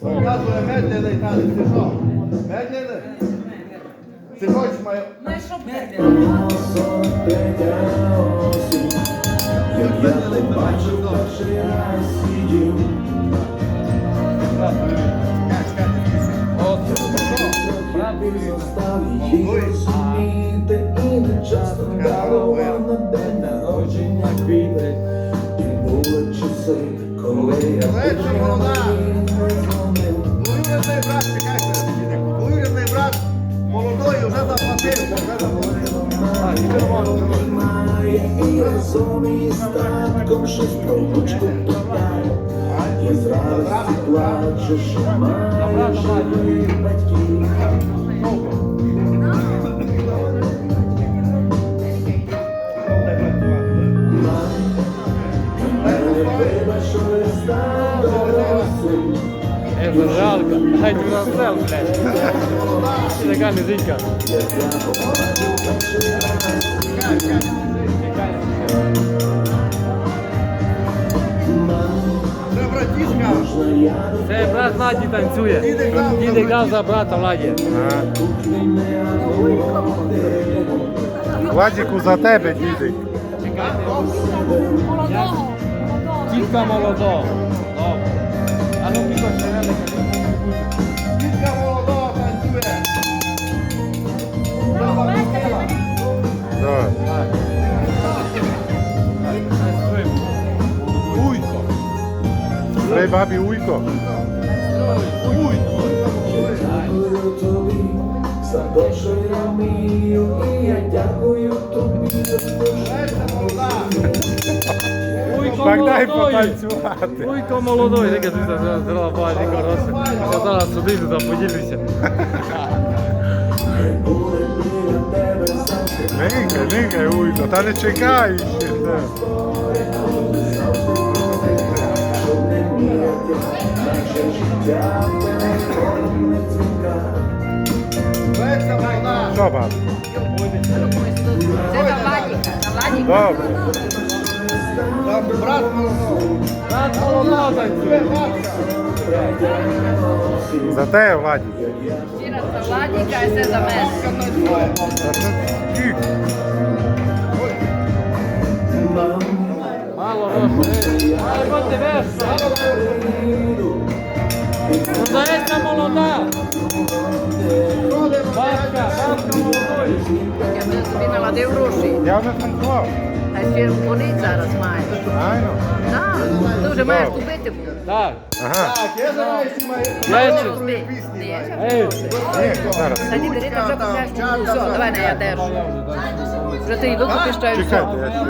Показує медлений танець, ти що? Медлений? Ти хочеш маю... Ну і щоб не Як я побачив перший раз її, ти зостав її розуміти. І не часто дарував на день народження квіти. І були часи, коли я Лечо, і разом із татком щось про ручку питає І зразу плаче, що має живих батьків жалко. Ай, ты расстрел, блядь. Такая музыка. Це братішка. Це брат Наді танцює. Діди грав за брата Владі. Владіку за тебе, дідик. молодого. Тітка молодого. Добре. Дітка молодого танцює. Заплатила. Да. Уйко. Три бабі уйко. Дякую тобі за те, що я вмію, і я дякую тобі Уйко Так дай молодої. потанцювати. Уйко молодой. Таке ти здорова бачиш, хороша. Я зараз сюди туди поділюся. буде біля тебе завжди. Нигай, нигай, уйко. Та не чекай ще. да. Щоб не мріяти, наше життя не цінка. Леся молода. Що, баб? Це на Владіка. На Владіка. Добре. Брат молодого. Брат молодого танцює. За те, Владік. Щиро за Владіка, а це за мене. Мало грошей. Ай, бо ти веш. Молода. Бабка, бабка молодої. Я би собі наладив гроші. Я вже танцював. А ще вони зараз мають. Так, ти вже маєш купити. Так. Ага. Так, я знаю, що Ти, ти. Ей. Ні, зараз. Та ні, бери, та вже купляєш. Все, давай, я держу. Вже ти і викупиш, все. Чекайте, я